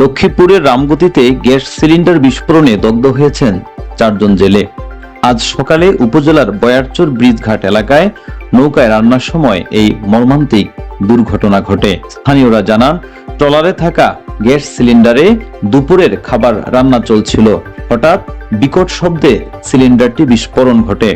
লক্ষ্মীপুরের রামগতিতে gas cylinder বিস্ফোরণে দগ্ধ হয়েছেন চারজন জেলে। আজ সকালে উপজেলার বয়ারচর ব্রিজঘাট এলাকায় নৌকায় রান্নার সময় এই মর্মান্তিক দুর্ঘটনা ঘটে। স্থানীয়রা জানান, ট্রলারে থাকা গ্যাস সিলিন্ডারে দুপুরের খাবার রান্না চলছিল। হঠাৎ বিকট শব্দে সিলিন্ডারটি বিস্ফোরণ ঘটে।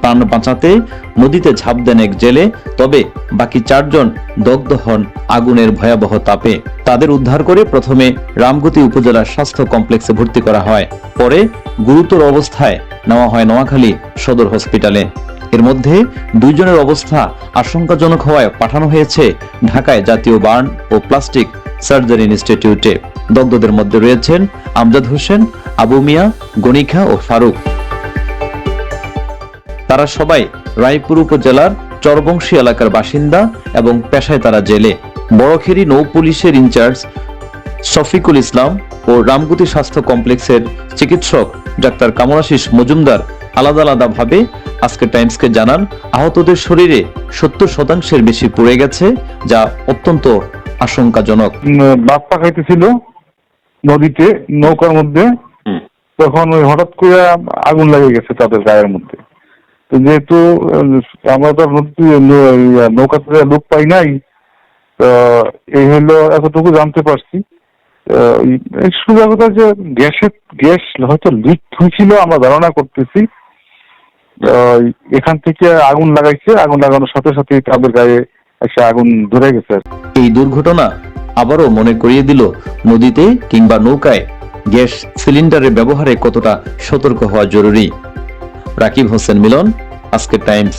প্রাণ বাঁচাতে নদীতে ঝাঁপ দেন এক জেলে। তবে বাকি চারজন দগ্ধ হন আগুনের ভয়াবহ তাপে। তাদের উদ্ধার করে প্রথমে রামগতি উপজেলার স্বাস্থ্য কমপ্লেক্সে ভর্তি করা হয়। পরে গুরুতর অবস্থায় নেওয়া হয় নোয়াখালী সদর হসপিটালে। এর মধ্যে দুইজনের অবস্থা আশঙ্কাজনক হওয়ায় পাঠানো হয়েছে ঢাকায় জাতীয় বার্ন ও প্লাস্টিক সার্জারি ইনস্টিটিউটে। দগ্ধদের মধ্যে রয়েছেন আমজাদ হোসেন, আবু মিয়া গণিখা ও ফারুক। তারা সবাই রায়পুর উপজেলার চরবংশী এলাকার বাসিন্দা এবং পেশায় তারা জেলে। বড়খেরি নৌ পুলিশের ইনচার্জ শফিকুল ইসলাম ও রামগতি স্বাস্থ্য কমপ্লেক্সের চিকিৎসক ডাক্তার কামরাশিস মজুমদার আলাদা আলাদা ভাবে আজকে টাইমসকে জানান আহতদের শরীরে সত্তর শতাংশের বেশি পুড়ে গেছে যা অত্যন্ত আশঙ্কাজনক। বাপ্পা খাইতেছিল নদীতে নৌকার মধ্যে। তখন ওই হঠাৎ করে আগুন লেগে গেছে তাদের গায়ের মধ্যে। যেহেতু, আমরা তো নৌকাতে লোক পাই নাই এই হলো এতটুকু জানতে পারছি। সোজা কথা যে গ্যাসের গ্যাস হয়তো লিক হয়েছিল, আমরা ধারণা করতেছি। এখান থেকে আগুন লাগাইছে, আগুন লাগানোর সাথে সাথে তাদের গায়ে একটা আগুন ধরে গেছে। এই দুর্ঘটনা আবারও মনে করিয়ে দিল নদীতে কিংবা নৌকায়। গ্যাস সিলিন্ডারের ব্যবহারে কতটা সতর্ক হওয়া জরুরি? রাকিব হোসেন মিলন আজকের টাইমস।